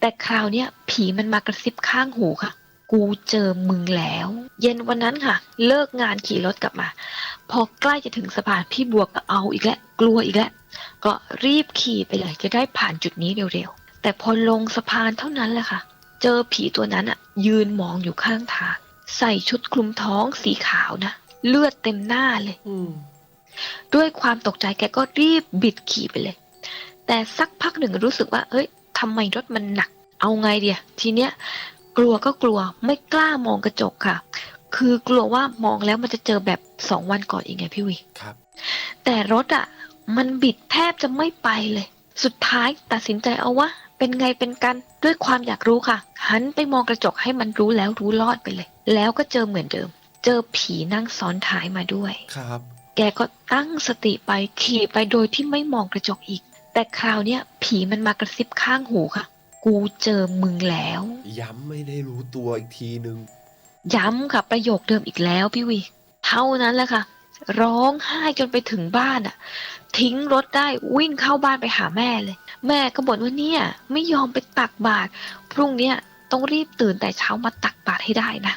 แต่คราวเนี้ยผีมันมากระซิบข้างหูค่ะ กูเจอมึงแล้ว เย็นวันนั้นค่ะ เลิกงานขี่รถกลับมา พอใกล้จะถึงสะพานพี่บัวก็เอาอีกแล้วกลัวอีกแล้วก็รีบขี่ไปเลยจะได้ผ่านจุดนี้เร็วๆ แต่พอลงสะพานเท่านั้นแหละค่ะ เจอผีตัวนั้นอะยืนมองอยู่ข้างทาง ใส่ชุดคลุมท้องสีขาวนะ เลือดเต็มหน้าเลยอืมด้วยความตกใจแกก็รีบบิดขี่ไปเลย แต่สักพักหนึ่งรู้สึกว่า เอ้ย ทำไมรถมันหนัก เอาไงเดียทีเนี้ยกลัวก็กลัวไม่กล้ามองกระจกค่ะ คือกลัวว่ามองแล้วมันจะเจอแบบสองวันก่อนอีกไงพี่วีครับ แต่รถอะ มันบิดแทบจะไม่ไปเลย สุดท้ายตัดสินใจเอาวะเป็นไงเป็นกันด้วยความอยากรู้ค่ะ หันไปมองกระจกให้มันรู้แล้วรู้รอดไปเลย แล้วก็เจอเหมือนเดิม เจอผีนั่งซ้อนท้ายมาด้วยครับ แกก็ตั้งสติไปขี่ไปโดยที่ไม่มองกระจกอีก แต่คราวเนี้ยผีมันมากระซิบข้างหูค่ะ กูเจอมึงแล้ว ย้ำไม่ได้รู้ตัวอีกทีนึง ย้ำค่ะประโยคเดิมอีกแล้วพี่วี เท่านั้นแหละค่ะ ร้องไห้จนไปถึงบ้านอะ ทิ้งรถได้วิ่งเข้าบ้านไปหาแม่เลย แม่ก็บ่นว่าเนี่ย ไม่ยอมไปตักบาตรพรุ่งเนี้ยต้องรีบตื่นแต่เช้ามาตักบาตรให้ได้นะ